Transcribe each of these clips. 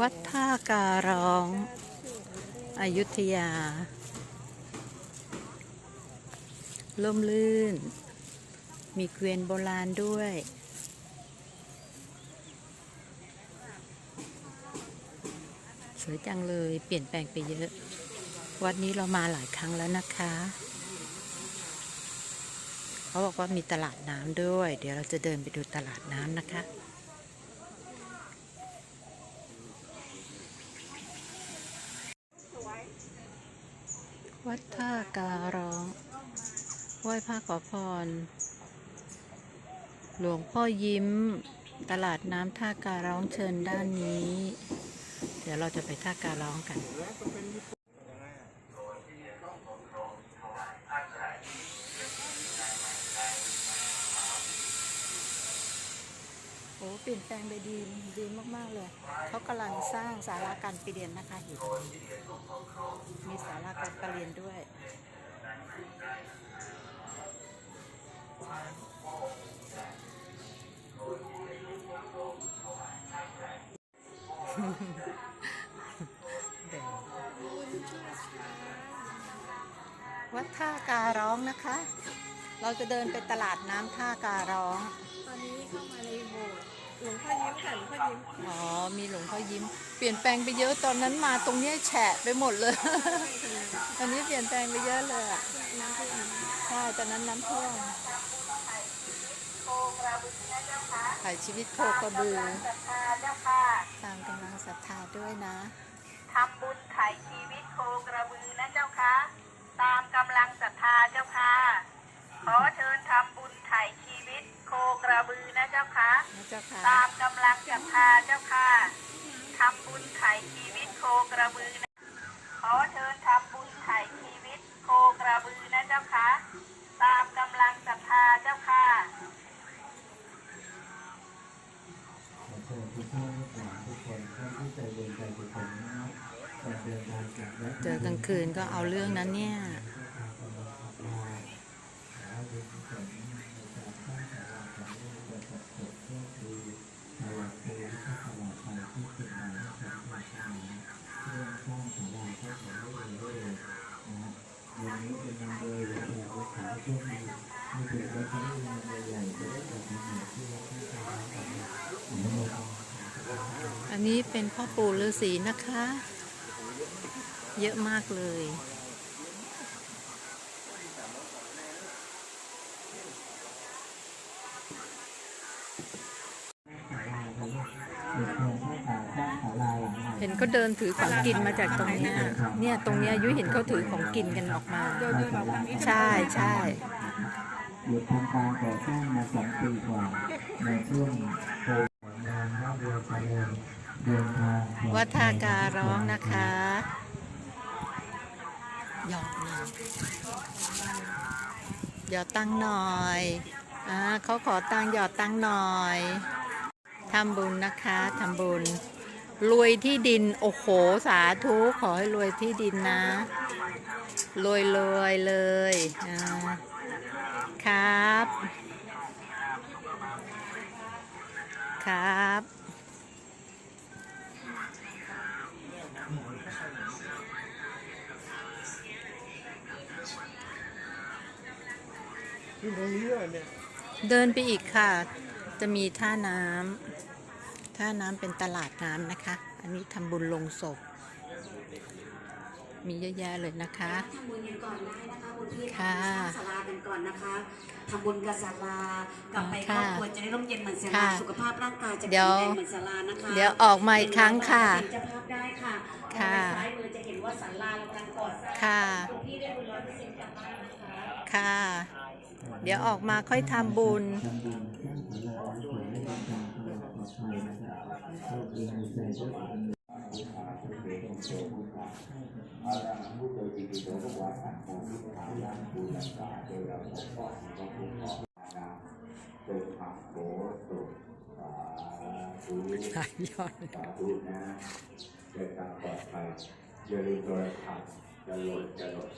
วัดท่าการ้องอายุทยา ล่มลื่น มีเกวียนโบราณด้วย สวยจังเลยเปลี่ยนแปลงไปเยอะ วัดนี้เรามาหลายครั้งแล้วนะคะ เขาบอกว่ามีตลาดน้ำด้วย เดี๋ยวเราจะเดินไปดูตลาดน้ำนะคะ วัดท่าการ้องไหว้พระขอพร หลวงพ่อยิ้ม ตลาดน้ำท่าการ้องเชิญด้านนี้ เดี๋ยวเราจะไปท่าการ้องกัน ลี่ยนแปลงไปดีดีมาก ๆ เลย เขากำลังสร้างศาลาการประเรียนนะคะอยู่ตรงนี้มีศาลาการประเรียนด้วยวัดท่าการ้องนะคะ เราจะเดินไปตลาดน้ำท่าการร้อง ตอนนี้เข้ามาในโบสถ์ หลวงพ่อยิ้มค่ะหลวงพ่อยิ้มอ๋อ มีหลวงพ่อยิ้ม เปลี่ยนแปลงไปเยอะตอนนั้นมาตรงเนี้ยแฉะไปหมดเลย ตอนนี้เปลี่ยนแปลงไปเยอะเลยอะน้ำท่วมใช่ตอนนั้นน้ำท่วมถ่ายชีวิตโคกระบือเจ้าค่ะตามกำลังศรัทธาด้วยนะทำบุญไถ่ชีวิตโคกระบือนะเจ้าค่ะตามกำลังศรัทธาเจ้าค่ะ ขอเชิญทำบุญไถ่ชีวิตโคกระบือนะเจ้าค่ะนะเจ้าค่ะ ตามกำลังศรัทธาเจ้าค่ะทำบุญไถ่ชีวิตโคกระบือนะขอเชิญทำบุญไถ่ชีวิตโคกระบือนะเจ้าค่ะตามกำลังศรัทธาเจ้าค่ะขอเชิญทุกท่านทุกท่านทุกคนท่านที่ใจบุญใจกุศลนะครับการเดินทางจากวัด เจอกลางคืนก็เอาเรื่องนั้นเนี่ย นนี้เป็นพ่อปู่ฤาษีนะคะ เยอะมากเลย เห็นเขาเดินถือของกินมาจากตรงเนี้ยเนี่ยตรงเนี้ยยุ้ยเห็นเขาถือของกินกันออกมา ใช่ใช่หยุดทำการก่อสร้างมาสองปีกว่าในช่วงโควิดงานรอบเรือเจริญเดินทางปลอย วัดท่าการร้องนะคะหยอดหน่อยหยอดตังค์หน่อยอ่าเขาขอตังค์หยอดตังค์หน่อยทำบุญนะคะทำบุญ รวยที่ดิน โอ้โห สาธุขอให้รวยที่ดินนะ รวยรวยๆเลยอ่าครับ ครับ เดินไปอีกค่ะ จะมีท่าน้ำท่าน้ำเป็นตลาดน้ำนะคะ อันนี้ทำบุญลงศพ มีเยอะแยะเลยนะคะ ทำบุญกันก่อนได้นะคะคุณพี่ค่ะสร้างศาลากันก่อนนะคะทำบุญกับศาลากลับไปครค่ะอบครัวจะได้ร่มเย็นเหมือนศาลาค่ะสุขภาพร่างกายจะเดี๋แข็ยวงแรงเหมือนศาลานะคะเดี๋ยวออกมาอีกครั้งค่ะเห็นเจ้าภาพได้ค่ะค่ะมองไปซ้ายมือจะเห็นว่าศาลาเรากำลังก่อสร้างค่ะ คุณพี่ได้บุญร้อยเปอร์เซ็นต์กลับบ้านนะคะ ค่ะ เดี๋ยวออกมาค่อยทำบุญทำบุญสร้างศาลาสวยอดปลยนะครับโชคดีมีใจด้วยกันหลายยอดสาธุนะเกิดการปลอดภัยอย่าลืมโทรศัพท์จะหล่นจะหล่น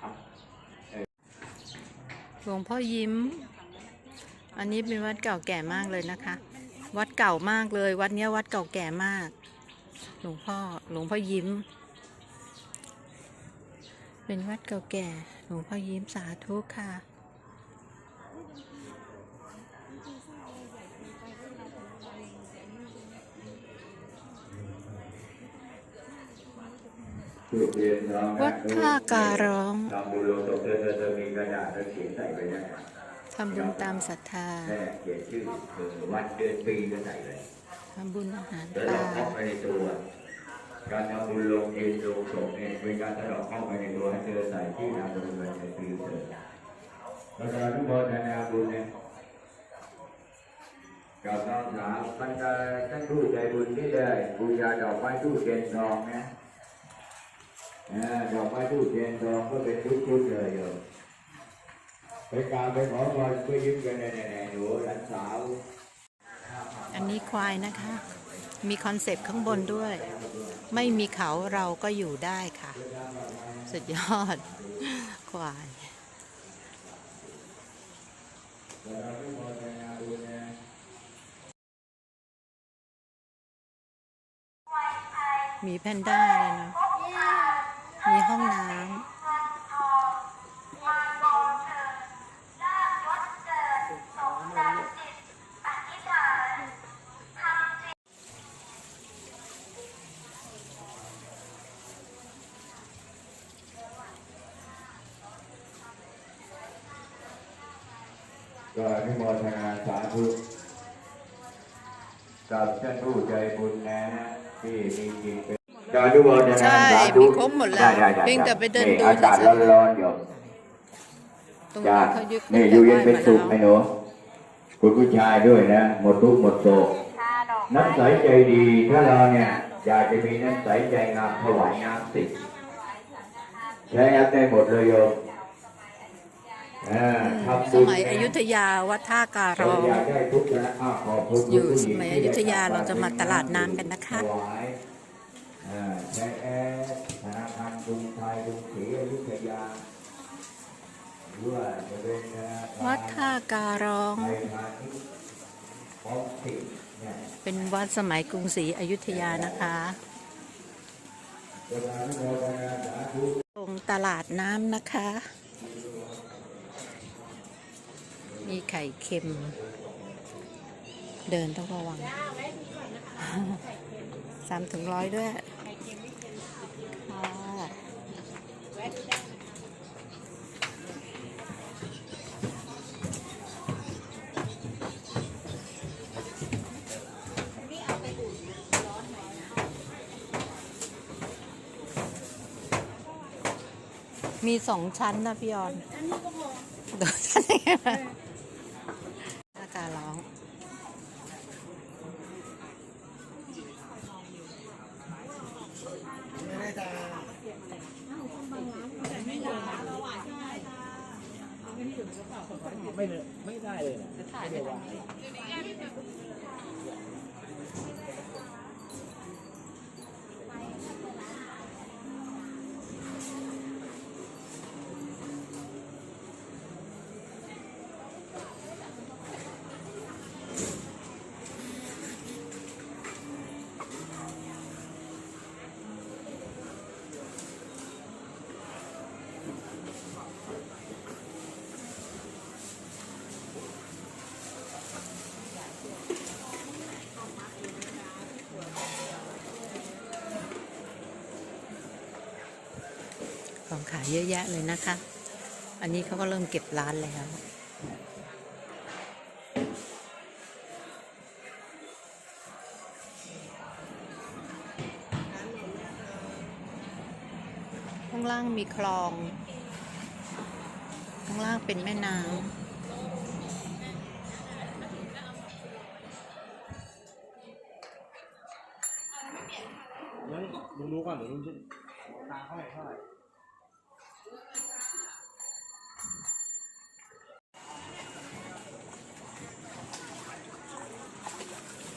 ครับ หลวงพ่อยิ้ม อันนี้เป็นวัดเก่าแก่มากเลยนะคะ วัดเก่ามากเลย วัดเนี้ยวัดเก่าแก่มาก หลวงพ่อหลวงพ่อยิ้ม เป็นวัดเก่าแก่ หลวงพ่อยิ้มสาธุค่ะ วัดท่าการร้องทำบุญลงศพเธอเธอเธอมีกระดาษเธอเขียนใส่ไปนะทำบุญตามศรัทธาแม่เขียนชื่อเธอวันเดือนปีก็ใส่เลยทำบุญอาหารแล้วปลาเราเข้าไปในตัว การทำบุญลงเอนลงศพเนี่ยเป็นการสะดอกเข้าไปในตัวให้เธอใส่ที่นามสกุลในปีเธอแล้วก็ทุกคนนาบุญเนี่ยกับน้องสาวบรรดาท่านผู้ใจบุญที่ได้บูชาดอกไม้ทูบเทียนทองนะอ่า ดอกไม้ทูบเทียนทองก็เป็นชุดๆเลยโยมไปกราบไปขอพรเพื่อยิ้มกันแน่ๆหนูหลานสาว อันนี้ควายนะคะ มีคอนเซปต์ข้างบนด้วย ไม่มีเขาเราก็อยู่ได้ค่ะ สุดยอด ควายมีแพนด้าเลยเนาะ มีห้องน้ำก็อนุโมทนาสาธุกับท่านผู้ใจบุญนะที่มีจิตเป็น อนุโมทนาใช่สาธุมีครบหมดแล้วได้ๆๆเพียงแต่ไปเดินดูอากาศเฉยร้อนๆอยู่ตรงจ้านี้เขายึดนี่อยู่เย็นเป็นสุขไหมหนูคุณผู้ชายด้วยนะ หมดทุกข์หมดโศกน้ำใสใจดีถ้าเราเนี่ย อยากจะมีน้ำใสใจงามถวายน้ำสิใช้แอปได้หมดเลยโยมอ่าทำสบุญมัยอยุธยาวัดท่าการเราร้องอยากได้ทุกข์นะอ้าวขอบคุณอยู่ผู้หสญิงมัยอที่ยุธยาได้เราจะมาตลาดน้ำกันนะคะ ถวายอ่าใช้แอร์ธนาคารกรุงไทยกรุงศรีอยุธยาหรือว่าจะเป็นธนาคารวัดท่าการร้องไทยพาณิชย์พร้อมสิทธิ์เนี่ยเป็นวัดสมัยกรุงศรีอยุธยานะคะเวลาที่เราไปงานสาธุตรงตลาดน้ำนะคะ มีไข่เค็ม เดินต้องระวัง สามถึงร้อยด้วยค่ะมีสองชั้นนะพี่ออนเดี๋ยวชั้นยังไงหน้าการร้อง ของ ขายเยอะแยะเลยนะคะ อันนี้เขาก็เริ่มเก็บร้านแล้วข้างล่างมีคลอง ข้างล่างเป็นแม่น้ำงั้นลุงดูก่อนเดี๋ยวลุงจะตาเท่าไหร่เท่าไหร่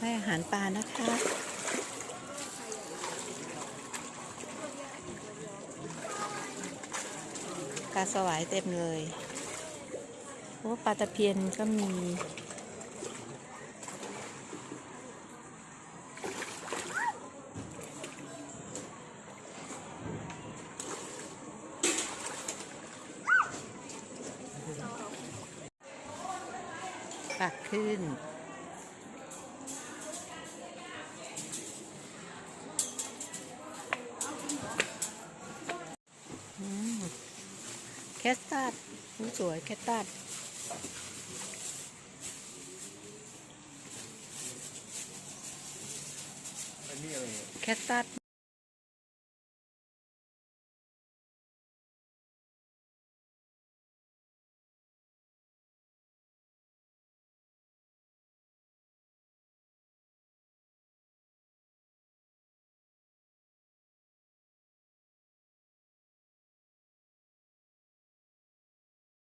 ให้อาหารปลานะคะ ปลาสวายเต็มเลยโอ้ปลาตะเพียนก็มีปักขึ้น แคสตัดอุ๊ยสวยแคสตัดอันนี้อะไรแคสตัด